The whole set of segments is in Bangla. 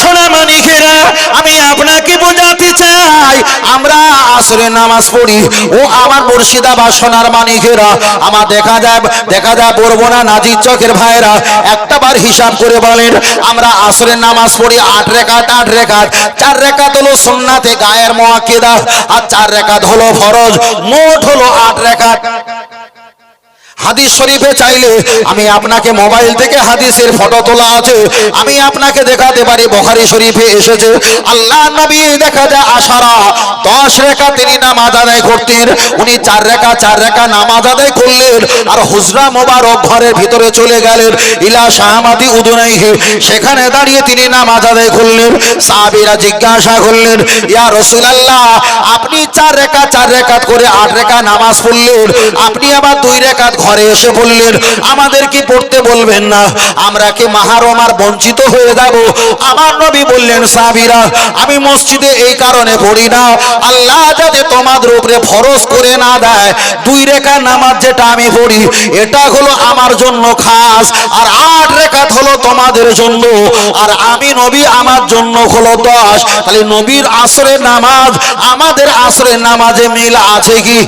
সোনা মানিকেরা, আমি আপনাকে বোঝাতে চাই। আমরা আসরে নামাজ পড়ি। ও আমার মুর্শিদা বা সোনার মানিকেরা, আমার দেখা যায় দেখা যায় পড়ব না নাজির চকের ভাইরা একটা বার হিসাব করে বলেন, আমরা আসরের নামাজ পড়ি আট রেখাত আট রেখাত। চার রেখাত হলো সুন্নাতে গায়ের মোয়াক্কিদা, আর চার রেখাত হলো ফরজ। মোট হলো আট রেখাত। হাদিস শরীফে চাইলে আমি আপনাকে মোবাইল থেকে হাদিসের ফটো তোলা আছে। আমি আপনাকে দেখাতে পারি, বখারি শরীফে এসেছে, আল্লাহ নবী দেখা যায় আশারা, দশ রেখা তিনি নামাজ আদায় করতেন, উনি চার রেখা চার রেখা নামাজ আদায় করলেন, আর হুজরা মোবারক ঘরের ভিতরে চলে গেলেন, ইলা শাহমাদি উদুনাইহি, সেখানে দাঁড়িয়ে তিনি নামাজ আদায় করলেন, সাহাবীরা জিজ্ঞাসা করলেন, ইয়া রাসূলুল্লাহ, আপনি চার রেখা, চার রেখাত করে আট রেখা নামাজ পড়লেন, আপনি আবার দুই রেখাত ঘরে এসে বললেন, আমাদের কি পড়তে বলবেন না? আমরা কি মাহারমার বঞ্চিত হয়ে যাব? আমার নবী বললেন, সাহাবীরা, আমি মসজিদে এই কারণে পড়ি না। আল্লাহ যাতে তোমাদের উপরে ফরজ করে না দেয়, দুই রেখা নামাজ যেটা আমি পড়ি, এটা হলো আমার জন্য খাস, আর আট রেখাত হলো তোমাদের জন্য, আর আমি নবী আমার জন্য হলো দশ। তাহলে নবীর আসরের নামাজ, আমাদের আসরের নামাজে মিল আছে কি?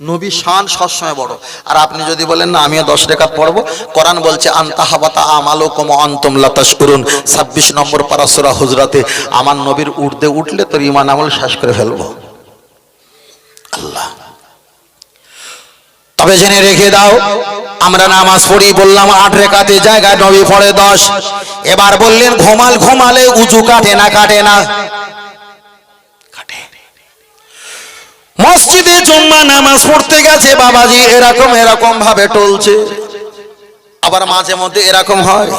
নবী শান সবসময় বড়। আর আপনি যদি বলেন, না, আমিও দশ রেখাত পড়ব। কোরআন বলছে, আন্তাহাবাতা আমালো কম অন্তম লাতাস করুন ছাব্বিশ নম্বর পারাসুরা হুজরাতে, আমার নবীর উর্দে উঠলে তোর ইমান আমল শেষ করে ফেলব। আল্লাহ। তবে জেনে রেখে দাও, আমরা নামাজ পড়ি, বললাম আট রেখাতে জায়গায় নবী পড়ে দশ। এবার বললেন, ঘুমাল, ঘুমালে উঁচু কাটে না কাটে না কাটে মসজিদে জুম্মা নামাজ পড়তে গেছে বাবাজি, এরকম এরকম ভাবে টলছে। আবার মাঝে মধ্যে এরকম হয়।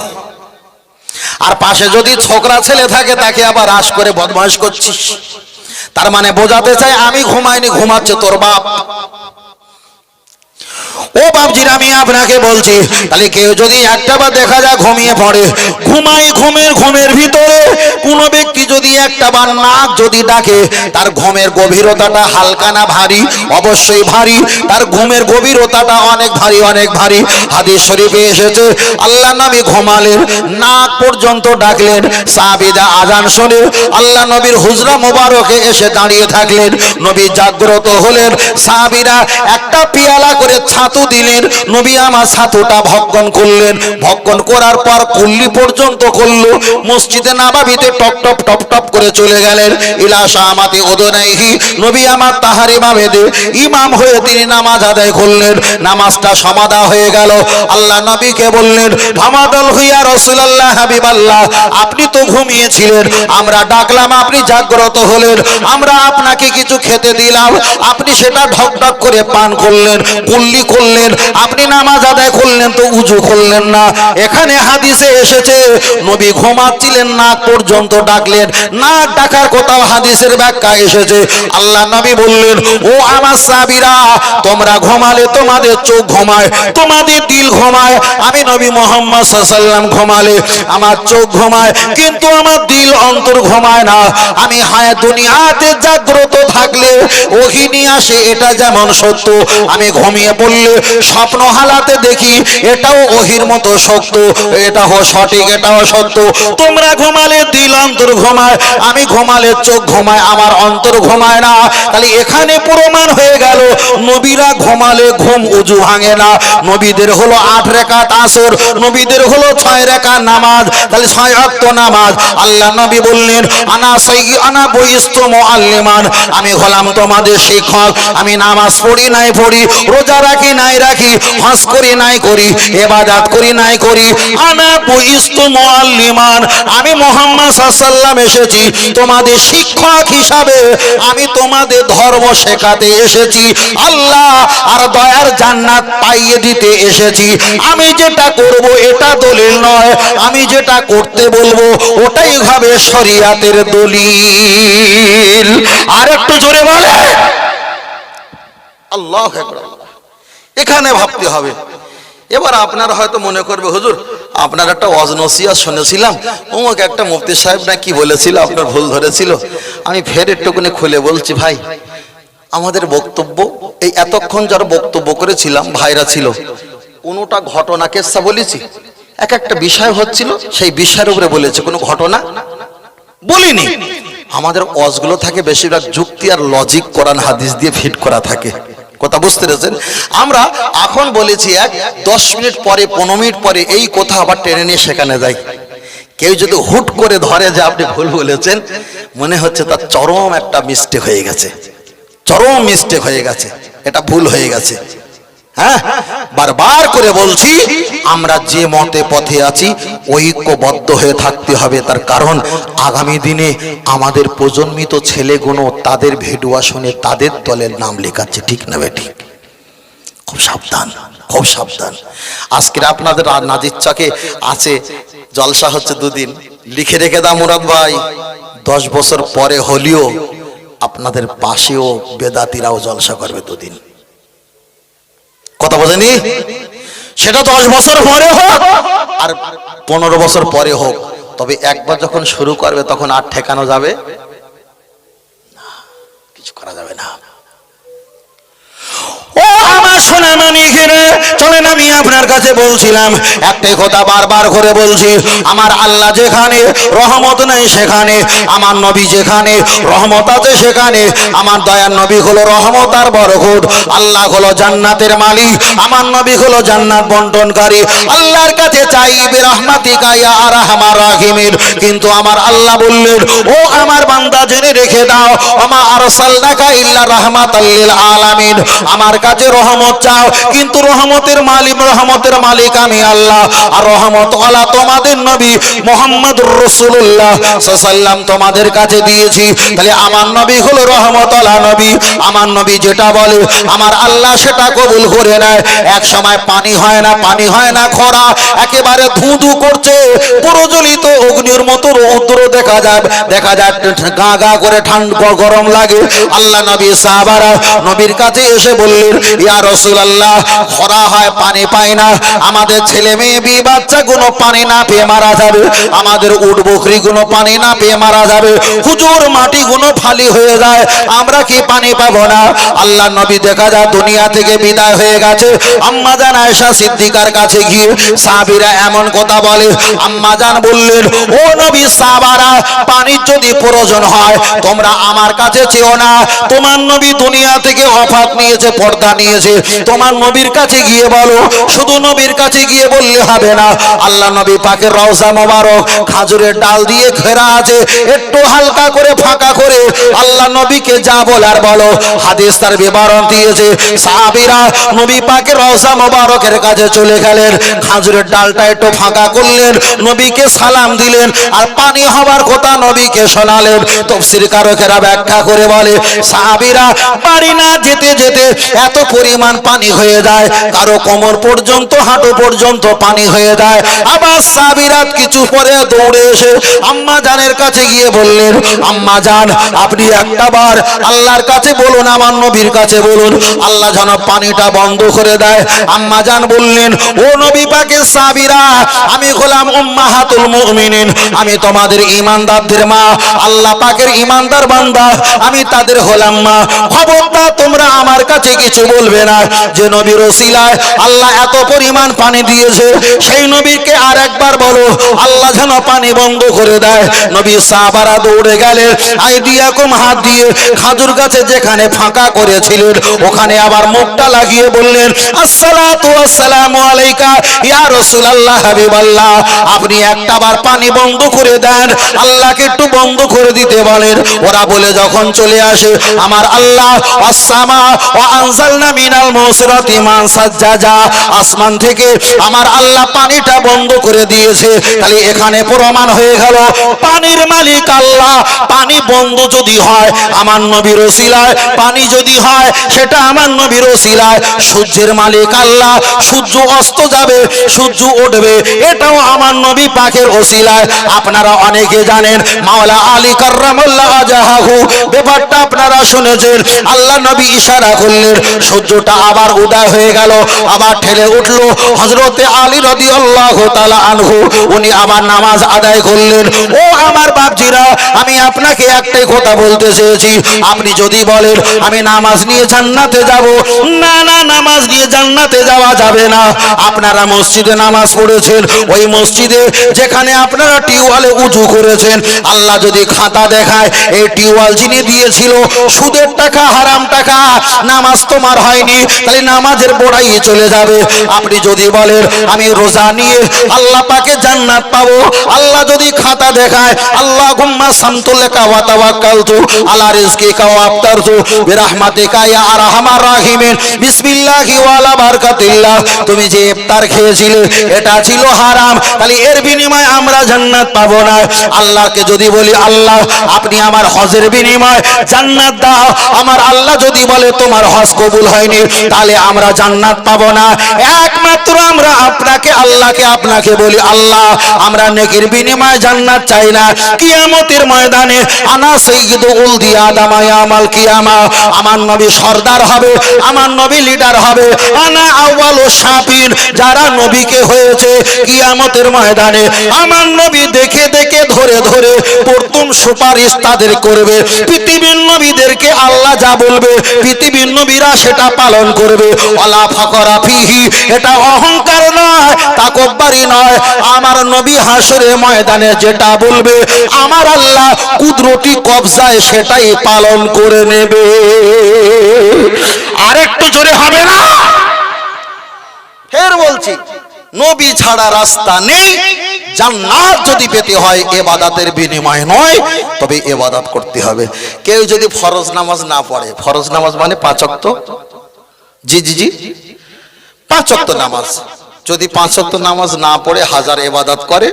আর পাশে যদি ছোকরা ছেলে থাকে, তাকে আবার রাস করে বদমাশ করছিস। তার মানে বোঝাতে চাই আমি ঘুমাইনি, ঘুমাচ্ছে তোর বাপ। ও বাপজির আমি আপনাকে বলছি, তাহলে কেউ যদি একটা বার দেখা যায় ঘুমিয়ে পড়ে, ঘুমাই ঘুমের ঘুমের ভিতরে, কোনো ব্যক্তি যদি একটা বার নাক যদি ডাকে, তার ঘুমের গভীরতাটা হালকা না ভারী? অবশ্যই ভারী। তার ঘুমের গভীরতাটা অনেক ভারী অনেক ভারী। হাদিস শরীফে এসেছে, আল্লাহ নবী ঘুমালেন, নাক পর্যন্ত ডাকলেন সাবিদা আজান শুনে, আল্লাহ নবীর হুজরা মোবারকে এসে দাঁড়িয়ে থাকলেন, নবী জাগ্রত হলেন, সাহাবীরা একটা পিয়ালা করে ছাতু দিলেন, নবী আমার ছাতুটা ভক্ষণ করলেন। ভক্ষণ করার পর কুল্লি পর্যন্ত করল। মসজিদে নাবাবিতে টপ টপ টপ টপ করে চলে গেলেন। ইলা শাহমাতি ওদনাইহি নবী আমার তাহারি বেঁধে ইমাম হয়ে তিনি নামাজ আদায় করলেন। নামাজটা সমাধা হয়ে গেল। আল্লাহ নবীকে বললেন ভামাদল হইয়া রসুলাল্লাহ হাবিবাল্লাহ, আপনি তো ঘুমিয়েছিলেন, আমরা ডাকলাম, আপনি জাগ্রত হলেন, আমরা আপনাকে কিছু খেতে দিলাম, আপনি সেটা ঢক ঢক করে পান করলেন। কুল্লি করলেন, আপনি নামাজ আদায় করলেন তো উজু করলেন না। এখানে হাদিসে এসেছে, নবী ঘুমাচ্ছিলেন, নাক পর্যন্ত ডাকলেন। নাক ডাকার কোথাও হাদিসের ব্যাখ্যা এসেছে। আল্লাহ নবী বললেন, ও আমার সাবিরা তোমরা ঘুমালে তোমাদের চোখ ঘুমায়, তোমাদের দিল ঘুমায়। আমি নবী মোহাম্মদ সাল্লাম ঘুমালে আমার চোখ ঘুমায়, কিন্তু আমার দিল অন্তর ঘুমায় না। আমি হায় দুনিয়াতে জাগ্রত থাকলে ওহিনী আসে, এটা যেমন সত্য। আমি ঘুমিয়ে পড়লে স্বপ্ন হালাতে দেখি এটাও ওহির মতো সত্য, এটাও সঠিক, এটাও সত্য। তোমরা ঘুমালে দিল অন্তর ঘুমায়, আমি ঘুমালে চোখ ঘুমায়, আমার অন্তর ঘুমায় না। তাহলে এখানে প্রমাণ হয়ে গেল, নবীরা ঘুমালে ঘুম উজু ভাঙে না। নবীদের হলো আট রেখাত আসর, নবীদের হলো ছয় রেখা নামাজ। তাহলে ছয় অক্ত নামাজ। আল্লাহ নবী বললেন, আনা সই আনা বইস্ত আল্লিমান আমি হলাম তোমাদের শিক্ষক, আমি নামাজ পড়ি নাই পড়ি, রোজা রাখি, নাই রাখি, হজ করি, নাই করি, এবাদাত করি, নাই করি। আনা বইস্ত আল্লিমান আমি মোহাম্মদ সাল্লাম এসেছি, তোমাদের শিক্ষক হিসাবে আমি তোমাদের ধর্ম শেখাতে এসেছি। আল্লাহ আর দয়ার জান্নাত পাইয়ে দিতে এসেছি। আমি যেটা করব, এটা দলিল নয়, আমি যেটা করতে বলব, ওটাই হবে শরিয়াতের দলিল। আর একটু জোরে বলে আল্লাহ এখানে ভাবতে হবে। এবার আপনারা হয়তো মনে করবে, হুজুর, আপনার একটা অজনসিয়া শুনেছিলাম। অমুক একটা মুফতি সাহেব না কি বলেছিল, আপনার ভুল ধরেছিল। আমি ফের একটুখানি খুলে বলছি, ভাই, আমাদের বক্তব্য, এই এতক্ষণ যারা বক্তব্য করেছিলাম, ভাইরা ছিল, কোনোটা ঘটনা কেসা বলেছি? এক একটা বিষয় হচ্ছিল, সেই বিষয়ের উপরে বলেছে, কোনো ঘটনা? বলিনি। আমাদের অজগুলো থাকে, বেশিরভাগ যুক্তি আর লজিক কোরআন হাদিস দিয়ে ফিট করা থাকে। কথা বুঝতে পেরেছেন? আমরা এখন বলেছি এক, দশ মিনিট পরে, পনেরো মিনিট পরে এই কথা আবার টেনে নিয়ে সেখানে যাই। কেউ যদি হুট করে ধরে যে আপনি ভুল বলেছেন, মনে হচ্ছে তার চরম একটা মিস্টেক হয়ে গেছে। চরম মিস্টেক হয়ে গেছে। এটা ভুল হয়ে গেছে। হ্যাঁ? বারবার করে বলছি, আমরা যে মতে পথে আছি, ঐক্যবদ্ধ হয়ে থাকতে হবে। তার কারণ, আগামী দিনে আমাদের প্রজন্মিত ছেলেগুলো তাদের ভেডুয়া শুনে তাদের দলের নাম লেখাচ্ছে। ঠিক না বেটি খুব সাবধান খুব সাবধান। আজকের আপনাদের নাজির চকে আছে, জলসা হচ্ছে দুদিন। লিখে রেখে দাও মুরাদ ভাই। দশ বছর পরে হলেও আপনাদের পাশেও বেদাতিরাও জলসা করবে দুদিন। কথা বোঝেনি? সেটা দশ বছর পরে হোক আর পনেরো বছর পরে হোক। তবে একবার যখন শুরু করবে, তখন আর ঠেকানো যাবে কিছু করা যাবে না। সোনা মানিকেরা চলেন আমি আপনার কাছে বলছিলাম, একটাই কথা বারবার করে বলছি, আমার আল্লাহ যেখানে, রহমত নেই সেখানে, আমার নবী যেখানে, রহমত আছে সেখানে, আমার দয়ার নবী হলো রহমত আর বরকত, আল্লাহ হলো জান্নাতের মালিক, আমার নবী হলো জান্নাত বন্টনকারী, আল্লাহর কাছে চাইবে রহমাতিকা ইয়া আরহামার রাহিমিন, কিন্তু আমার আল্লাহ বললেন, ও আমার বান্দা জেনে রেখে দাও আমা আরসালনাকা ইল্লা রাহমাতাল লিল আলামিন, আমার কাছে রহমত চাও। কিন্তু রহমতের মালিক রহমতের মালিক আমি আল্লাহ। আর রহমত ওয়ালা তোমাদের নবী মোহাম্মদুর রাসূলুল্লাহ। সাল্লাম তোমাদের কাছে দিয়েছি। তাহলে আমার নবী হলো রহমত ওয়ালা নবী। আমার নবী যেটা বলে, আমার আল্লাহ সেটা কবুল করে নেয়। এক সময় পানি হয় না, পানি হয় না, খরা একেবারে ধুধু করছে। প্রজ্বলিত অগ্নির মতো রৌদ্র দেখা যায় দেখা যায়, গা গা করে ঠান্ডা, গরম লাগে। আল্লাহ নবী সাহাবারা নবীর কাছে এসে বললেন খরা হয়, পানি না। আমাদের ছেলে মেয়ে বি বাচ্চা গুলো পানি না যাবে। আমাদের পানি না যাবে। হুজুর মাটি গুলো ফালি হয়ে যায়। আমরা কি পানি পাবো না? আল্লাহ নবী দেখা যায়, দুনিয়া থেকে বিদায় হয়ে গেছে। আম্মা জান আয়েশা সিদ্দিকার কাছে গিয়ে সাহাবীরা এমন কথা বলে। আম্মা জান বললেন, ও নবী সাহাবারা, পানির যদি প্রয়োজন হয়, তোমরা আমার কাছে চেও না। তোমার নবী দুনিয়া থেকে অফাত নিয়েছে, পর্দা নিয়েছে। তোমার নবীর কাছে গিয়ে বলো, শুধু নবীর কাছে গিয়ে বললে হবে না। আল্লাহ নবী পাকের রওজা মোবারক খাজুরের ডাল দিয়ে ঘেরা আছে, একটু হালকা করে ফাঁকা করে আল্লাহ নবীকে যা বলার বলো। হাদিস তার বিবরণ দিয়েছে, সাহাবীরা নবী পাকের রওজা মোবারকের কাছে চলে গেলেন, খাজুরের ডালটা একটু ফাঁকা করলেন, নবীকে সালাম দিলেন, আর পানি হবার কথা নবীকে শোনালেন। তফসির কারকেরা ব্যাখ্যা করে বলে, সাহাবীরা পারি না যেতে যেতে এত পরিমাণ পানি হয়ে যায়, কারও কোমর পর্যন্ত, হাঁটু পর্যন্ত পানি হয়ে যায়। আবার সাবিরাত কিছু পরে দৌড়ে এসে আম্মা জানের কাছে গিয়ে বললেন, আম্মা জান, আপনি একটা বার আল্লাহর কাছে বলুন, আমার নবীর কাছে বলুন। আল্লাহ যেন পানিটা বন্ধ করে দেয়। আম্মা জান বললেন, ও নবী পাকের সাবিরা, আমি হলাম উম্মাহাতুল মুমিনিন, আমি তোমাদের ইমানদারদের মা, আল্লাহ পাকের ইমানদার বান্দা, আমি তাদের হলাম মা। খবরদার, তোমরা আমার কাছে কিছু বলবে না। যে নবীর ওসিলায় আল্লাহ এত পরিমাণ পানি দিয়েছে, সেই নবীকে আর একবার বলো, আল্লাহ যেন পানি বন্ধ করে দেয়। নবী সাহাবারা দৌড়ে গেলেন আইডিয়াকুম হাত দিয়ে খাজুর গাছে যেখানে ফাঁকা করেছিলেন, ওখানে আবার মুখটা লাগিয়ে বললেন, আসসালাতু আসসালামু আলাইকা ইয়া রাসূলুল্লাহ হাবিবাল্লাহ। আপনি একটা বার পানি বন্ধ করে দেন, আল্লাহকে একটু বন্ধ করে দিতে বলেন। ওরা বলে, যখন চলে আসে, আমার আল্লাহ আসসামা ওয়া আনজালনা মিনাল মুসরাতি মান সাজ্জাজা। আসমান থেকে আমার আল্লাহ পানিটা বন্ধ করে দিয়েছে। তাহলে এখানে প্রমাণ হয়ে গেল, পানির মালিক আল্লাহ। পানি বন্ধ যদি হয়, আমার নবীর ওসিলায় পানি যদি হয়, সেটা আমার নবীর ওসিলায়। সূর্যের মালিক আল্লাহ, সূর্য অস্ত যাবে, সূর্য উঠবে, এটাও আমার নবী পাকের ওসিলায়। আপনারা অনেকে জানেন, মাওলা আলী কার্রামুল্লাহ আজাহাহু। ব্যাপারটা আপনারা শুনেছেন, আল্লাহ নবী ইশারা করলেন, সূর্যটা আবার উদয় হয়ে গেল, আবার ঠেলে উঠল হজরতে আলী রদি আল্লাহ আনহু। উনি আবার নামাজ আদায় করলেন। ও আমার বাপজিরা, আমি আপনাকে একটাই কথা বলতে চেয়েছি। আপনি যদি বলেন, আমি নামাজ নিয়ে জান্নাতে যাব। না না, নামাজ নিয়ে জান্নাতে যাওয়া যাবে না। আপনারা মসজিদে নামাজ পড়েছেন। ওই মসজিদে যেখানে আপনারা টিউবওয়েলে উঁচু করেছেন। আল্লাহ যদি খাতা দেখায়, এই টিউবওয়েল যিনি দিয়েছিল, সুদের টাকা, হারাম টাকা, নামাজ তোমার হয়নি। তাহলে নামাজের বোড়াই চলে যাবে। আপনি যদি বলেন, আমি রোজা নিয়ে আল্লাহ পাকে জান্নাত পাবো। আল্লাহ যদি খাতা দেখায় আল্লাহ গুম্মা সামতুল্লাকা ওয়া তাওয়াক্কালতু আলা রিজকিকা ওয়া আফতারতু বিরহমাতিকা ইয়া আরহামার রাহিমিন। বিসমিল্লাহি ওয়া আলা বারাকাতিল্লাহ। তুমি যে ইফতার খেয়েছিলে, এটা ছিল হারাম। তাহলে এর বিনিময়ে আমরা জান্নাত পাবো না। আল্লাহকে যদি বলি, আল্লাহ, আপনি আমার হজের বিনিময়ে জান্নাত দাও। আমার আল্লাহ যদি বলে, তোমার হজ কবুল হয়নি। তাহলে আমরা জান্নাত পাবো না। একমাত্র আমরা আপনাকে, আল্লাহকে আপনাকে বলি আল্লাহ। আমরা নেকির বিনিময়ে জান্নাত চাই না। কিয়ামতের ময়দানে আনা সাইয়্যিদু উলদি আদম ইয়া আমাল কিয়ামা। আমার নবী সর্দার হবে, আমার নবী লিডার হবে। আনা আউয়ালু শাফিন যারা নবীকে হয়েছে কিয়ামতের ময়দানে। আমার নবী দেখে দেখে, ধরে ধরে প্রথম সুপারিশ তাদের করবে। পৃথিবীর নবীদেরকে আল্লাহ যা বলবে, পৃথিবীর নবীরা সেটা পালন করবে। ওয়ালা ফাকরা ফিহি এটা অহংকার নয় তাকব্বারি নয়। আমার নবী হাসরে ময়দানে যেটা বলবে, আমার আল্লাহ কুদরতি কবজায় সেটাই পালন করে নেবে। আরেকটু জোরে হবে না? ফের বলছি, নবী ছাড়া রাস্তা নেই। জান্নাত যদি পেতে হয়, এবাদাতের বিনিময় নয়, তবে এবাদাত করতে হবে। কেউ যদি ফরজ নামাজ না পড়ে, ফরজ নামাজ মানে পাঁচ ওয়াক্ত জি জি জি। পাঁচ ওয়াক্ত নামাজ। যদি পাঁচ ওয়াক্ত নামাজ না পড়ে হাজার এবাদাত করে,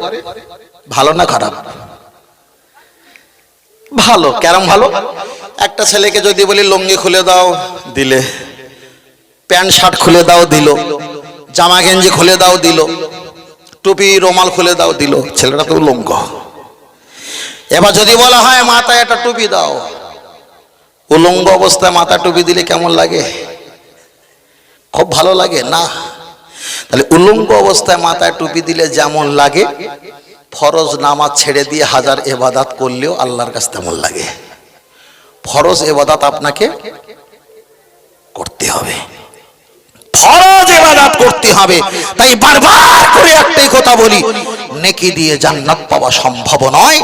ভালো না খারাপ? ভালো। কেরম ভালো? একটা ছেলেকে যদি বলি, লুঙ্গি খুলে দাও, দিলে। প্যান্ট, শার্ট খুলে দাও, দিল। জামা, গেঞ্জি খুলে দাও, দিল। টুপি, রোমাল খুলে দাও, দিল। ছেলেটা তো লঙ্গ। এবার যদি বলা হয়, মাথায় একটা টুপি দাও। উলঙ্গ অবস্থায় মাথা টুপি দিলে কেমন লাগে? খুব ভালো লাগে, না? তাহলে উলঙ্গ অবস্থায় মাথায় টুপি দিলে যেমন লাগে, ফরজ নামাজ ছেড়ে দিয়ে হাজার এবাদাত করলেও আল্লাহর কাছে তেমন লাগে। ফরজ এবাদাত আপনাকে করতে হবে। ফরজ এবাদাত করতে হবে। তাই বারবার করে একটাই কথা বলি নেকি দিয়ে জান্নাত পাওয়া সম্ভব নয়।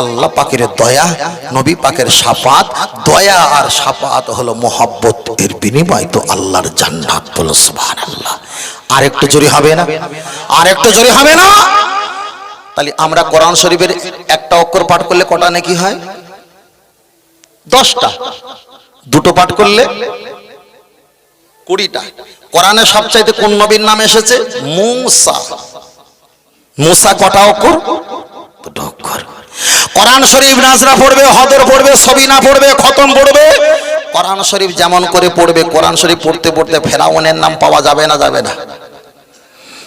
আল্লাহ পাকের দয়া, নবী পাকের সাফাত, দয়া আর সাফাত হলো মোহাব্বত। এর বিনিময় তো আল্লাহর জান্নাত বলো, সুবহানাল্লাহ। আর একটু জোরে হবে না? আর একটু জোরে হবে না? তাহলে আমরা কোরআন শরীফের একটা অক্ষর পাঠ করলে কটা নাকি হয়? দশটা। দুটো পাঠ করলে কুড়িটা। কোরআনে সবচাইতে কোন নবীর নাম এসেছে? মুসা। মুসা কটা অক্ষর দুটো অক্ষর কোরআন শরীফ নাজরা পড়বে হদর পড়বে সবিনা পড়বে খতম পড়বে। কোরআন শরীফ যেমন করে পড়বে কোরআন শরীফ পড়তে পড়তে ফেরাউনের নাম পাওয়া যাবে না যাবে না।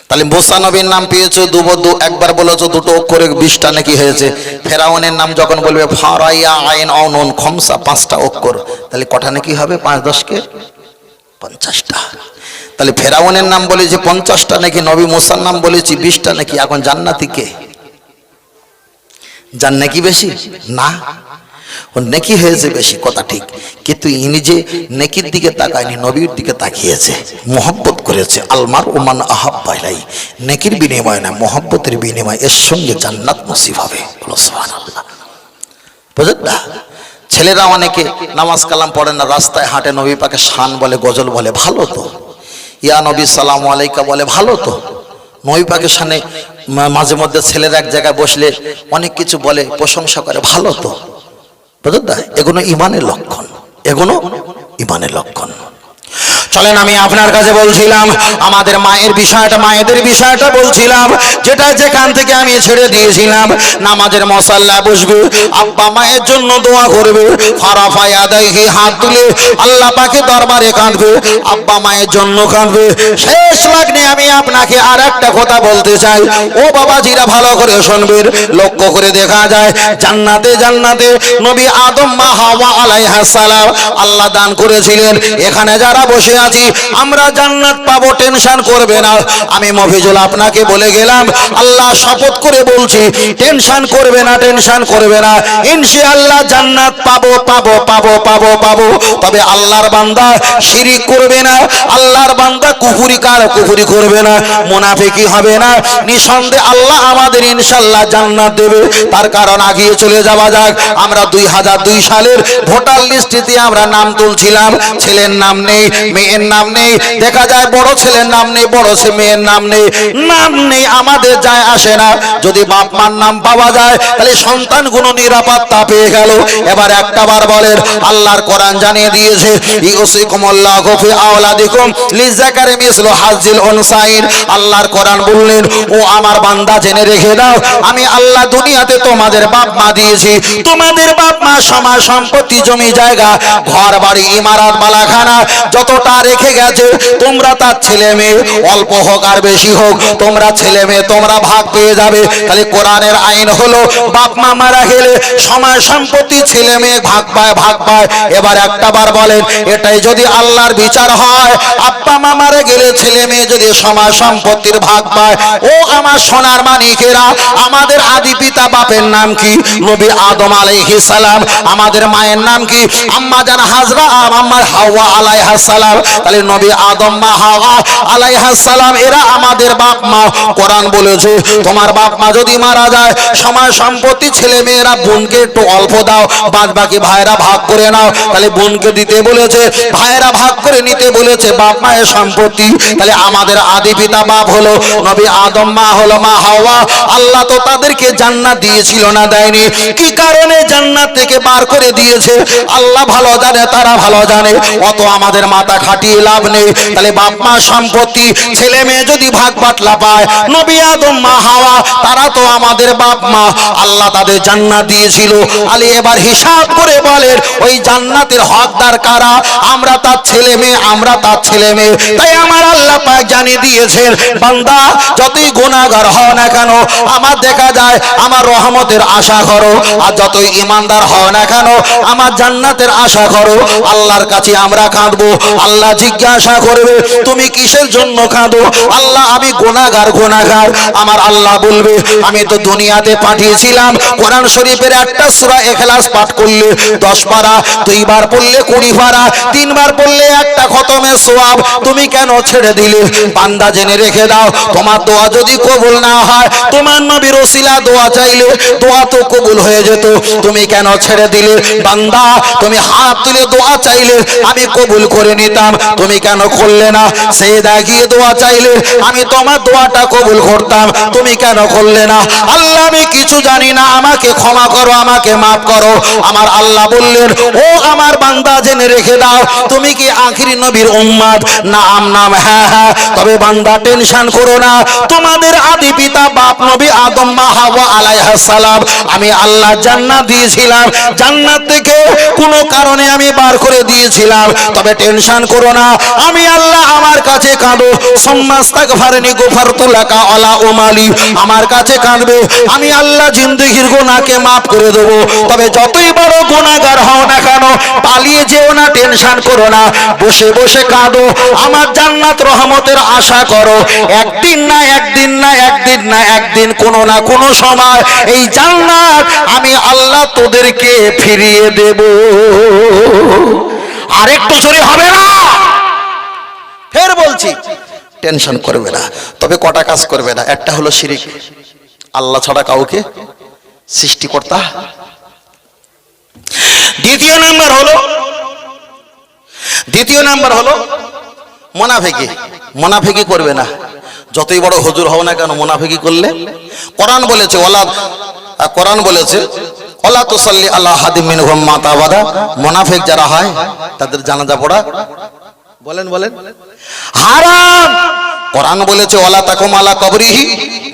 তাহলে মোসা নবীর নাম পেয়েছ দু দু একবার বলেছ দুটো অক্ষরে বিশটা নাকি হয়েছে। ফেরাউনের নাম যখন বলবে ফারাইয়া আইন অনন খমসা পাঁচটা অক্ষর তাহলে কটা নাকি হবে? পাঁচ দশকে? পঞ্চাশটা। তাহলে ফেরাউনের নাম বলেছি পঞ্চাশটা নাকি নবী মুসার নাম বলেছি, বিশটা নাকি, এখন জান্নাতি কে? জান নাকি বেশি? না। ও নেকি হয়েছে বেশি, কথা ঠিক। কিন্তু ইনি যে নেকির দিকে তাকায়নি, নবীর দিকে তাকিয়েছে, মোহব্বত করেছে। আলমার ওমান আহাব বাইলাই নেকির বিনিময় না, মোহব্বতের বিনিময় এর সঙ্গে জান্নাত নসিব হবে। বুঝলেন না? ছেলেরা অনেকে নামাজ কালাম পড়ে না, রাস্তায় হাঁটে, নবী পাকে শান বলে, গজল বলে, ভালো তো। ইয়া নবী, সালাম আলাইকা বলে, ভালো তো। নবী পাকের সামনে মাঝে মধ্যে ছেলেরা এক জায়গায় বসলে অনেক কিছু বলে, প্রশংসা করে, ভালো তো। বুঝলেন এগুলো ইমানের লক্ষণ। এগুলো ইমানের লক্ষণ। চলেন, আমি আপনার কাছে বলছিলাম, আমাদের মায়ের বিষয়টা, মায়েদের বিষয়টা বলছিলাম, যেটা যেখান থেকে আমি ছেড়ে দিয়েছিলাম, নামাজের মশাল্লা বসবে, আব্বা মায়ের জন্য দোয়া করবে ফারাফাই আদাইহি হাত তুলে আল্লাহ পাকে দরবারে কাঁদবে, আব্বা মায়ের জন্য কাঁদবে। শেষ লাগনে আমি আপনাকে আর একটা কথা বলতে চাই। ও বাবাজিরা ভালো করে শুনবেন, লক্ষ্য করে দেখা যায়, জান্নাতে জান্নাতে নবী আদম মা হাওয়া আলাইহাস সালাম আল্লাহ দান করেছিলেন। এখানে যারা বসে আছি আমরা জান্নাত পাবো, টেনশন করবে না। আমি মফিজুল আপনাকে বলে গেলাম, আল্লাহ শপথ করে বলছি, টেনশন করবে না, টেনশন করবে না। ইনশাআল্লাহ জান্নাত পাবো পাবো পাবো পাবো পাবো। তবে আল্লাহর বান্দা শিরিক করবে না, আল্লাহর বান্দা কুফুরি কার কুফুরি করবে না মুনাফিকি হবে না। নিঃসন্দেহে আল্লাহ আমাদের ইনশাআল্লাহ জান্নাত দেবে। তার কারণ আগিয়ে চলে যাওয়া যাক। আমরা দুই হাজার দুই সালের ভোটার লিস্টিতে আমরা নাম তুলছিলাম, ছেলের নাম নেই মেয়ের নাম নেই। দেখা যায় বড় ছেলের নাম নেই, বড় সে মেয়ের নাম নেই। নাম নেই, আমাদের যায় আসে না। যদি বাপ মার নাম পাওয়া যায়, তাহলে সন্তানগুলো নিরাপত্তা পেয়ে গেল। এবার একটা বার বলেন, আল্লাহর কোরআন জানিয়ে দিয়েছে ফি আওলাদিকুম হাজ্জিল উনসাইন। আল্লাহর কোরআন বললেন, ও আমার বান্দা, জেনে রেখে দাও, আমি আল্লাহ দুনিয়াতে তোমাদের বাপ মা দিয়েছি। তোমাদের বাপ মা সমাজ সম্পত্তি, জমি জায়গা ঘর বাড়ি ইমারত বালাখানা যতটা রেখে গেছে। তোমরা তার ছেলে মেয়ে। অল্প হোক আর বেশি হোক, তোমরা ছেলে মেয়ে, তোমরা ভাগ পেয়ে যাবে। তাহলে কোরআনের আইন হলো, বাপ মা মারা গেলে সময় সম্পত্তি ছেলে মেয়ে ভাগ পায় ভাগ পায়। এবার একটা বার বলেন, এটাই যদি আল্লাহর বিচার হয়, আব্বা মা মারা গেলে ছেলে মেয়ে যদি সমাজ সম্পত্তির ভাগ পায়, ও আমার সোনার মানিকেরা, আমাদের আদি পিতা বাপের নাম কি? নবী আদম আলাইহিস সালাম। আমাদের মায়ের নাম কি? আম্মা জান হাজরা, আম্মা হাওয়া আলাইহাস সালাম। তাহলে নবী আদম মা হাওয়া আলাইহাস সালাম, এরা আমাদের বাপ মা। কোরআন বলেছে, তোমার বাপ মা যদি মারা যায়, সমাজ সম্পত্তি ছেলে মেয়েরা বোনকে একটু অল্প দাও বাদ বাকি ভাইরা ভাগ করে নাও। তাহলে বোনকে দিতে বলেছে ভাইরা ভাগ করে নিতে বলেছে, বাপ মায়ের সম্পত্তি, তাহলে আমাদের আদি পিতা বাপ হলো নবী আদম মা হলো মা হাওয়া। আল্লাহ তো তাদেরকে জান্নাত দিয়েছিল না দেয়নি। কি কারণে জান্নাত থেকে বার করে দিয়েছে? আল্লাহ ভালো জানে, তারা ভালো জানে। অত আমাদের মাথা খাটিয়ে লাভ নেই। তাহলে বাপ মা সম্পত্তি, ছেলে মেয়ে যদি ভাগ বাটলা পায়, নবী আদম, মা হাওয়া, তারা তো আমাদের বাপ মা। আল্লাহ তাদের জান্নাত দিয়েছিল। আলী এবার হিসাব করে বলেন, ওই জান্নাতের হকদার কারা? আমরা তার ছেলে মেয়ে, আমরা তার ছেলে মেয়ে। তাই আমার আল্লাহ পাক জানিয়ে দিয়েছেন, বান্দা, যতই গুণাগার হও না কেন, আমার দেখা যায় আমার রহমতের আশা করো, আর যতই ইমানদার হও না কেন, আমার জান্নাতের আশা করো, আল্লাহর কাছে আমরা কাঁদবো আল্লাহ জিজ্ঞাসা করবে, তুমি কিসের জন্য কাঁদো? আল্লাহ, আমি গোনাগার গোনাগার আমার আল্লাহ বলবে, আমি তো দুনিয়াতে পাঠিয়েছিলাম, কোরআন শরীফের একটা সূরা এখলাস পাঠ করলে দশ পারা দুইবার পড়লে কুড়ি পারা তিনবার পড়লে একটা খতমের সোয়াব তুমি কেন ছেড়ে দিলে? বান্দা জেনে রেখে দাও, তোমার দোয়া যদি কবুল না হয়, তোমার নবীর ওসিলা দোয়া চাইলে দোয়া তো কবুল হয়ে যেত, তুমি কেন ছেড়ে দিলে? বান্দা, তুমি হাত তুলে দোয়া চাইলে আমি কবুল করে নিতাম তুমি কেন করলে না? সে দেখিয়ে দোয়া চাইলে আমি তোমার দোয়াটা কবুল করতাম। তুমি কেন করলে না? আল্লাহ, আমি কিছু জানি না। আমাকে ক্ষমা করো, আমাকে মাফ করো। আমার আল্লাহ বললেন, ও আমার বান্দা, জেনে রেখে দাও, তুমি কি আখিরি নবীর উম্মাদ? নাম নাম হ্যাঁ হ্যাঁ। তবে বান্দা, টেনশন করো না। তোমাদের আদি পিতা বাপ নবী আদম মা হাওয়া আলাইহাস সালাম, আমি আল্লাহ জান্নাত দিয়েছিলাম। জান্নাত থেকে কোনো কারণে আমি বার করে দিয়েছিলাম। তবে টেনশন করো না, আমি আল্লাহ আমার কাছে কাঁদো। সম্মাস্তাক ফারেনি গোফারতুলাকা অলা ওমালি আমার কাছে কাঁদবে, আমি আল্লাহ জিন্দগির গোনাকে মাফ করে দেবো। তবে যতই বড় গোনাগার হও না কেন, পালিয়ে যেও না, টেনশন করো না। বসে বসে কাঁদো, আমার জান্নাত রহমতের আশা করো। একদিন না একদিন না একদিন না, একদিন কোনো না কোনো সময় এই জান্নাত আমি আল্লাহ তোদেরকে ফিরিয়ে দেব। আরেকটু জোরে হবে না। ফের বলছি, টেনশন করবে না। তবে কটা কাজ করবে না। একটা হলো শিরিক। আল্লাহ ছাড়া কাউকে সৃষ্টিকর্তা। দ্বিতীয় নাম্বার হলো, দ্বিতীয় নাম্বার হলো, মোনাফেকি। মোনাফেকি করবে না। যতই বড় হুজুর হও না কেন মোনাফেকি করলে? কোরআন বলেছে ওলা কোরআন বলেছে ওলা তুসাল্লি আল্লাহ হাদিম মিনহুম মাতাবাদা মোনাফেক যারা হয়, তাদের জানাজা পড়া। বলেন বলেন। হারাম! কোরআন বলেছে ওলা তাকুম আলা কবরিহি।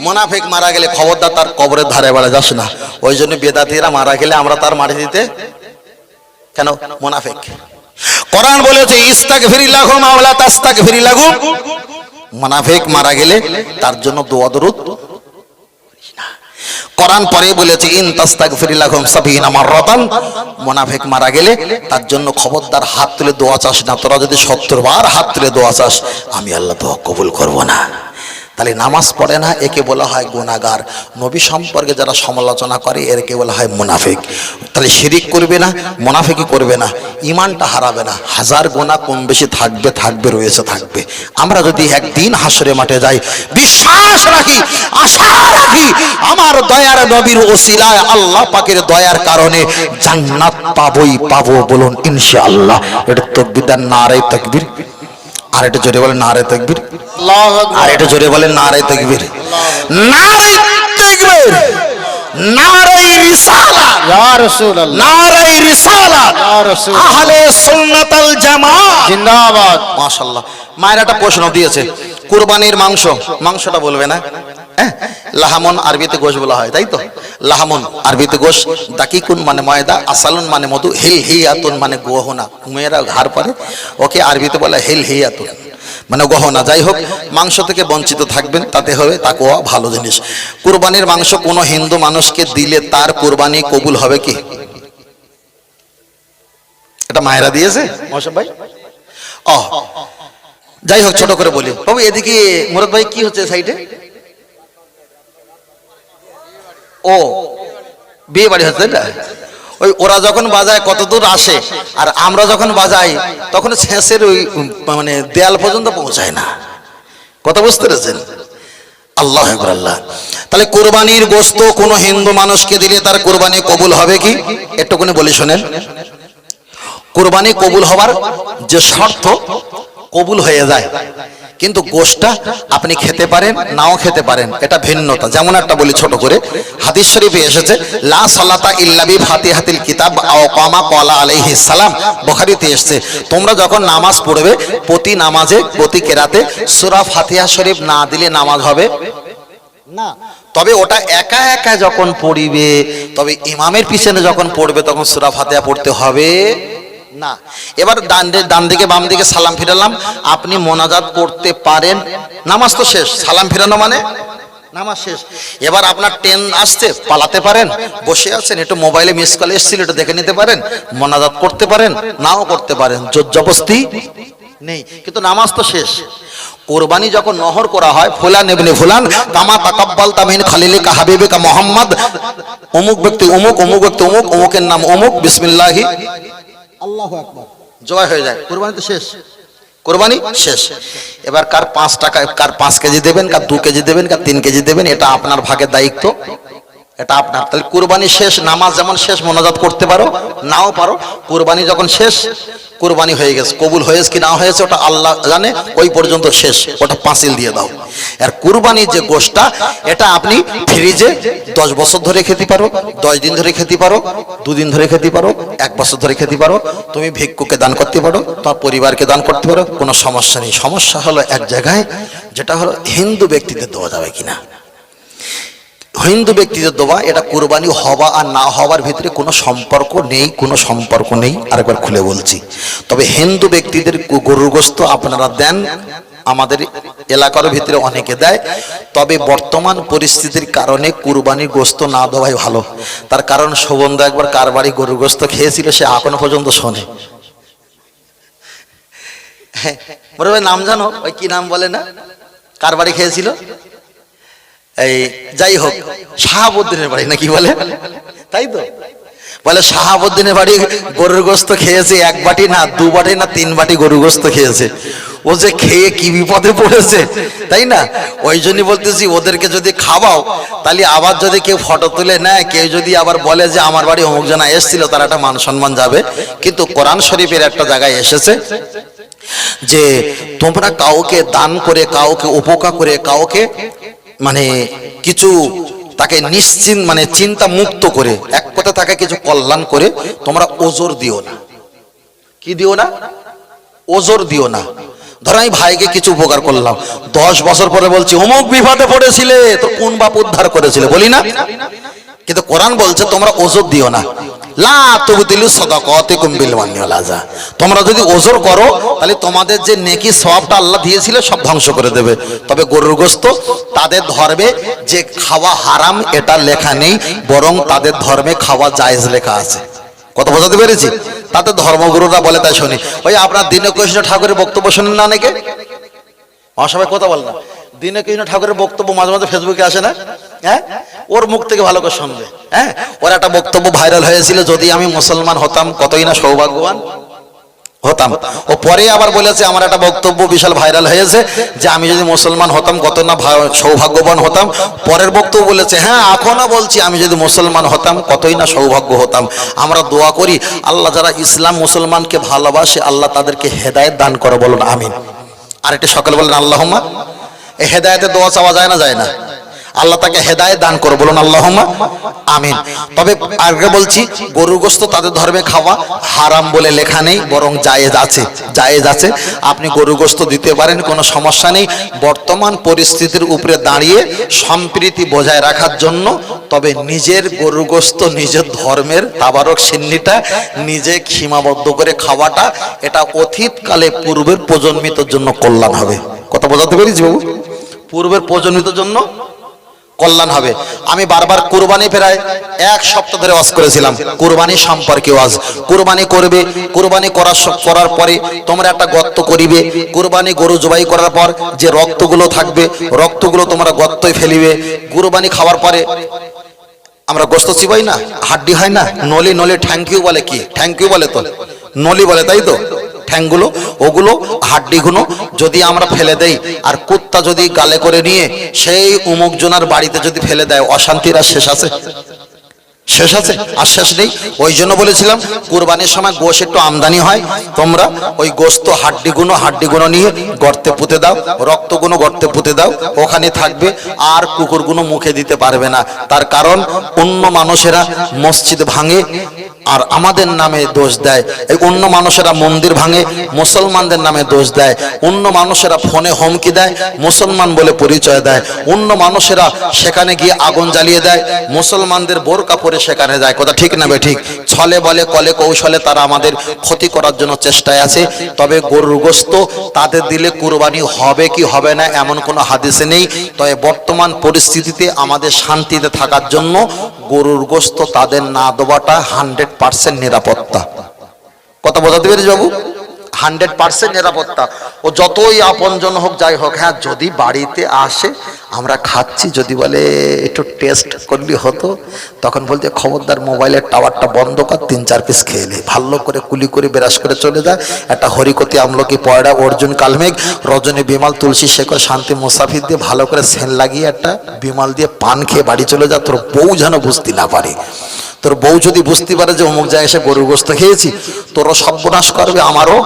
মোনাফেক মারা গেলে খবরদার তার কবরের ধারে বেড়া যাস না। ওই জন্য বেদাতিরা মারা গেলে আমরা তার মাটি দিতে কেন? মোনাফেক। কোরআন বলেছে ইস্তাক ফিরিলাহু মাওলা তাস্তাক ফিরিলাহু মোনাফেক মারা গেলে তার জন্য দোয়া দরুদ কোরআন পরে বলেছে, ইন তাস্তাগফিরিল্লাহুম সাবিনা মাররাতান। মুনাফিক মারা গেলে তার জন্য খবরদার হাত তুলে দোয়া চাস না। তোরা যদি সত্তর বার হাত তুলে দোয়া চাস, আমি আল্লাহ দোয়া কবুল করব না। তাহলে নামাজ পড়ে না, একে বলা হয় গুনাগার নবী সম্পর্কে যারা সমালোচনা করে এরকে বলা হয় মুনাফিক। তাহলে শিরিক করবে না মুনাফিকি করবে না ইমানটা হারাবে না। হাজার গোনা কম বেশি থাকবে থাকবে, রয়েছে, থাকবে। আমরা যদি একদিন হাসরে মাঠে যাই, বিশ্বাস রাখি, আশা রাখি, আমার দয়ার নবীর ওসিলায় আল্লাহ পাকের দয়ার কারণে জান্নাত পাবই, পাবো বলুন, ইনশাআল্লাহ। এটা তকবির নারে তকবির। আর এটা জোরে বলে নারে তকবির। আল্লাহু আকবার। আর এটা জোরে বলে নারে তকবির। নারে তকবির। নারে রিসালা ইয়া রাসূলুল্লাহ। নারে রিসালা ইয়া রাসূল আহলে সুন্নাতাল জামাত। জিন্দাবাদ। মাশাআল্লাহ। মায়ের একটা প্রশ্ন দিয়েছে। কুরবানির মাংস মাংসটা বলবে না? হ্যাঁ? লাহামন আরবিতে গোশ বলা হয় তাই তো? লাহামন, আরবিতে গোশ, দাকিকুন মানে ময়দা, আসালুন মানে মধু, হিল হিয়াতুন মানে গহনা। মেয়েরা ঘাড় পারে, ওকে আরবিতে বলে হিল হিয়াতুন মানে গহনা। যাই হোক, মাংস থেকে বঞ্চিত থাকবেন, তাতে হবে তাকোয়া ভালো জিনিস। কুরবানির মাংস কোনো হিন্দু মানুষকে দিলে তার কুরবানি কবুল হবে কি? এটা মায়েরা দিয়েছে মশাব ভাই? ও যাই হোক, ছোট করে বলি। বাবু, এদিকে মুরদ ভাই কি হচ্ছে সাইডে? ও, বিয়ে বাড়ি হচ্ছে এটা ওই ওরা যখন বাজায় কত দূর আসে, আর আমরা যখন বাজাই, তখন শেষের ওই মানে দেয়াল পর্যন্ত পৌঁছায় না। কথা বুঝতে পেরেছেন? আল্লাহ আল্লাহ। তাহলে কোরবানির গোস্ত কোনো হিন্দু মানুষকে দিলে তার কোরবানি কবুল হবে কি? একটুখানি বলি শোনেন। কোরবানি কবুল হবার যে শর্ত, কবুল হয়ে যায়। কিন্তু গোশটা আপনি খেতে পারেন, নাও খেতে পারেন। এটা ভিন্নতা। যেমন একটা বলি ছোট করে। হাদিস শরীফে এসেছে, লা সালাতা ইল্লা বি ফাতিহাতিল কিতাব আও কামা ক্বালা আলাইহিস সালাম। বুখারীতে এসেছে, তোমরা যখন নামাজ পড়বে, প্রতি নামাজে, প্রতি কেরাতে সূরা ফাতিহা শরীফ না দিলে নামাজ হবে? না। তবে ওটা একা একা যখন পড়িবে, তবে ইমামের পিছনে যখন পড়বে, তখন সূরা ফাতিহা পড়তে হবে। না। এবার ডান ডান দিকে, বাম দিকে সালাম ফিরালাম। আপনি মোনাজাত করতে পারেন। নামাজ তো শেষ। সালাম ফিরানো মানে? নামাজ শেষ। এবার আপনার ট্রেন আসছে, পালাতে পারেন। বসে আছেন, একটু মোবাইলে মিস কল এসেছিল, একটু দেখে নিতে পারেন। মোনাজাত করতে পারেন, নাও করতে পারেন। জবস্তি নেই। কিন্তু নামাজ তো শেষ। কোরবানি যখন নহর করা হয়, ফুলান এমনি ফুলান, কামা তাকাব্বাল তামিন খালিলিকা হাবিবিকা মোহাম্মদ। অমুক ব্যক্তি অমুক অমুক ব্যক্তি অমুক, অমুকের নাম অমুক। বিসমিল্লাহি। আল্লাহু একবার জয় হয়ে যায়। কোরবানি তো শেষ। কোরবানি শেষ। এবার কার পাঁচ টাকা, কার পাঁচ কেজি দেবেন, কার দু কেজি দেবেন, কার তিন কেজি দেবেন, এটা আপনার ভাগের দায়িত্ব। এটা আপনার। তাহলে কুরবানি শেষ, নামাজ যেমন শেষ, মোনাজাত করতে পারো, নাও পারো। কুরবানি যখন শেষ, কুরবানি হয়ে গেছে। কবুল হয়েছে কি না হয়েছে, ওটা আল্লাহ জানে, ওই পর্যন্ত শেষ। ওটা পাঁচিল দিয়ে দাও। আর কুরবানির যে গোশটা, এটা আপনি ফ্রিজে দশ বছর ধরে খেতে পারো, দশ দিন ধরে খেতে পারো, দুদিন ধরে খেতে পারো, এক বছর ধরে খেতে পারো। তুমি ভিক্ষুকে দান করতে পারো, তোমার পরিবারকে দান করতে পারো, কোনো সমস্যা নেই। সমস্যা হলো এক জায়গায়, যেটা হলো হিন্দু ব্যক্তিদের দেওয়া যাবে কিনা। হিন্দু ব্যক্তিদের দেওয়া এটা কোরবানি হওয়া আর না হওয়ার ভিতরে কোনো সম্পর্ক নেই, কোনো সম্পর্ক নেই। আরেকবার খুলে বলছি। তবে হিন্দু ব্যক্তিদের গরুর গোস্ত আপনারা দেন, আমাদের এলাকার ভিতরে অনেকে দেয়। তবে বর্তমান পরিস্থিতির কারণে কুরবানির গোস্ত না দেওয়াই ভালো। তার কারণ শোভন একবার কার বাড়ি গরুর গোস্ত খেয়েছিল, সে এখনও পর্যন্ত শোনে। হ্যাঁ নাম জানো? ওই কি নাম বলে না? কার বাড়ি খেয়েছিল? এই, যাই হোক, শাহাবুদ্দিনের বাড়ি নাকি বলে? তাই তো? বলে, শাহাবুদ্দিনের বাড়ি গরুর গোস্ত খেয়েছে এক বাটি না দু বাটি না তিন বাটি গরুর গোস্ত খেয়েছে। ও যে খেয়ে কি বিপদে পড়েছে, তাই না? ওই জন্যই বলতেছি, ওদেরকে যদি খাওয়াও, তাহলে আবার যদি কেউ ফটো তুলে নেয়, কেউ যদি আবার বলে যে আমার বাড়ি অমুক জানা এসেছিল, তার একটা মান সম্মান যাবে। কিন্তু কোরআন শরীফের একটা জায়গায় এসেছে যে, তোমরা কাউকে দান করে, কাউকে উপকার করে, কাউকে মানে কিছু তাকে নিশ্চিন্ত মানে চিন্তা মুক্ত করে, এক কথা তাকে কিছু কল্যাণ করে, তোমরা ওজোর দিও না। কি দিও না? ওজোর দিও না। ধরো আমি ভাইকে কিছু উপকার করলাম। দশ বছর পরে বলছি, অমুক বিপদে পড়েছিলে, তো কোন বাপ উদ্ধার করেছিল? বলি না? কিন্তু কোরআন বলছে, তোমরা ওজোর দিও না। লা তুবদিলু সাদাকাতিকুম বিল মান্নি ওয়াল আযা তোমরা যদি ওজোর করো, তাহলে তোমাদের যে নেকি সওয়াবটা আল্লাহ দিয়েছিল, সব ধ্বংস করে দেবে। তবে গরুর গোস্ত, তাদের ধর্মে যে খাওয়া হারাম, এটা লেখা নেই, বরং তাদের ধর্মে খাওয়া জায়েজ লেখা আছে। কত বোঝাতে পেরেছি? তাদের ধর্মগুরুরা বলে, তাই শুনি, ওই আপনার দীনকৃষ্ণ ঠাকুরের বক্তব্য শোনেন না অনেকে? আমার কথা বল না। দীনকৃষ্ণ ঠাকুরের বক্তব্য মাঝে মাঝে ফেসবুকে আসে না? হ্যাঁ? ওর মুখ থেকে ভালো করে শুনবে হ্যাঁ? ওর একটা বক্তব্য ভাইরাল হয়েছিল, যদি আমি মুসলমান হতাম, কতই না সৌভাগ্যবান? হতাম। ও পরে আবার বলেছে, আমার একটা বক্তব্য বিশাল ভাইরাল হয়েছে, যে আমি যদি মুসলমান হতাম কত না সৌভাগ্যবান হতাম। পরের বক্তব্য বলেছে হ্যাঁ এখনও বলছি, আমি যদি মুসলমান হতাম, কতই না সৌভাগ্য হতাম। আমরা দোয়া করি, আল্লাহ যারা ইসলাম মুসলমানকে ভালোবাসে, আল্লাহ তাদেরকে হেদায়েত দান করে, বলুন, আমিন। আর একটি সকাল বলেন আল্লাহমা এই হেদায়েতে দোয়া চাওয়া যায় না যায় না? আল্লাহ তাকে হেদায়েত দান করো, বলুন আল্লাহমা আমিন। তবে আগে বলছি, গরুর গোস্ত তাদের ধর্মে খাওয়া হারাম বলে লেখা নেই, বরং জায়েজ আছে জায়েজ আছে। আপনি গরুর গোস্ত দিতে পারেন, কোনো সমস্যা নেই। বর্তমান পরিস্থিতির উপরে দাঁড়িয়ে সম্প্রীতি বজায় রাখার জন্য, তবে নিজের গরুর গোস্ত, নিজের ধর্মের তাবারক সিন্নিটা, নিজে ক্ষীমাবদ্ধ করে খাওয়াটা, এটা অতীতকালে পূর্বের প্রজন্মিতর জন্য কল্যাণ হবে। কথা বোঝাতে পেরেছি বাবু? পূর্বের প্রজন্মিতর জন্য কল্যাণ হবে। আমি বারবার কুরবানি প্রায় এক সপ্তাহ ধরে ওয়াজ করেছিলাম। কুরবানি সম্পর্কে ওয়াজ। কুরবানি করবে, কুরবানি করার করার পরে তোমরা একটা গর্ত করিবে। কুরবানি গরু জবাই করার পর যে রক্তগুলো থাকবে, রক্তগুলো তোমরা গর্তই ফেলিবে। কুরবানি খাওয়ার পরে আমরা গোস্ত চিবাই না, হাড্ডি হয় না। নলি নলি ইউ বলে কি? ইউ বলে তো। নলি বলে, তাই তো? ঠ্যাংগুলো, ওগুলো, হাড্ডিগুলো যদি আমরা ফেলে দেই, আর কুত্তা যদি গালে করে নিয়ে, সেই উমুক জনার বাড়িতে যদি ফেলে দেয়, অশান্তির আর শেষ আছে? শেষ আছে? আর শেষ নেই? ওই জন্য বলেছিলাম, কুরবানির সময় গোশ একটু আমদানি হয়। তোমরা ওই গোস্ত হাড্ডিগুলো হাড্ডিগুলো নিয়ে গর্তে পুঁতে দাও, রক্তগুলো গর্তে পুঁতে দাও, ওখানে থাকবে, আর কুকুরগুলো মুখে দিতে পারবে না। তার কারণ, অন্য মানুষেরা মসজিদ ভাঙে আর আমাদের নামে দোষ দেয়। এই অন্য মানুষেরা মন্দির ভাঙে, মুসলমানদের নামে দোষ দেয়। অন্য মানুষেরা ফোনে হুমকি দেয়, মুসলমান বলে পরিচয় দেয়। অন্য মানুষেরা সেখানে গিয়ে আগুন জ্বালিয়ে দেয়, মুসলমানদের বোরকা পরে সেখানে যায়। কথা ঠিক না ঠিক? ছলে বলে, কলে কৌশলে তারা আমাদের ক্ষতি করার জন্য চেষ্টায় আছে। তবে গরুর গোস্ত তাদের দিলে কুরবানি হবে কি হবে না, এমন কোনো হাদিসে নেই। তবে বর্তমান পরিস্থিতিতে আমাদের শান্তিতে থাকার জন্য গরুর গোস্ত তাদের না দেওয়াটা হান্ড্রেড পার্সেন্ট নিরাপত্তা। কথা বোঝাতে পেরেছি বাবু? হান্ড্রেড পার্সেন্ট নিরাপত্তা। ও যতই আপনজন হোক, যাই হোক হ্যাঁ যদি বাড়িতে আসে, আমরা খাচ্ছি, যদি বলে একটু টেস্ট করলি হতো, তখন বলতে খবরদার, মোবাইলের টাওয়ারটা বন্ধ কর, তিন চার পিস খেয়ে নে। ভালো করে কুলি করে বেরাস করে চলে যায়। একটা হরিকতি আমলকি পয়ডা অর্জুন কালমেঘ, রজনী বিমাল, তুলসী শেখর, শান্তি মুসাফির দিয়ে ভালো করে সেন লাগিয়ে একটা বিমাল দিয়ে পান খেয়ে বাড়ি চলে যা তোর বউ যেন বুঝতে না পারে। তোর বউ যদি বুঝতে পারে যে অমুক জায়গায় এসে গরুর গোস্ত খেয়েছি, তোরও সর্বনাশ করবে, আমারও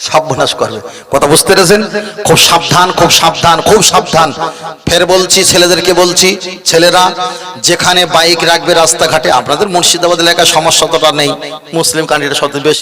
সর্বনাশ করবে। কথা বুঝতে পেরেছেন? খুব সাবধান খুব সাবধান খুব সাবধান। ফের বলছি, ছেলেদেরকে বলছি, ছেলেরা, যেখানে বাইক রাখবে রাস্তাঘাটে, আপনাদের মুর্শিদাবাদ এলাকায় সমস্যা ততটা নেই। মুসলিম কান্ট্রিটা সবচেয়ে বেশি।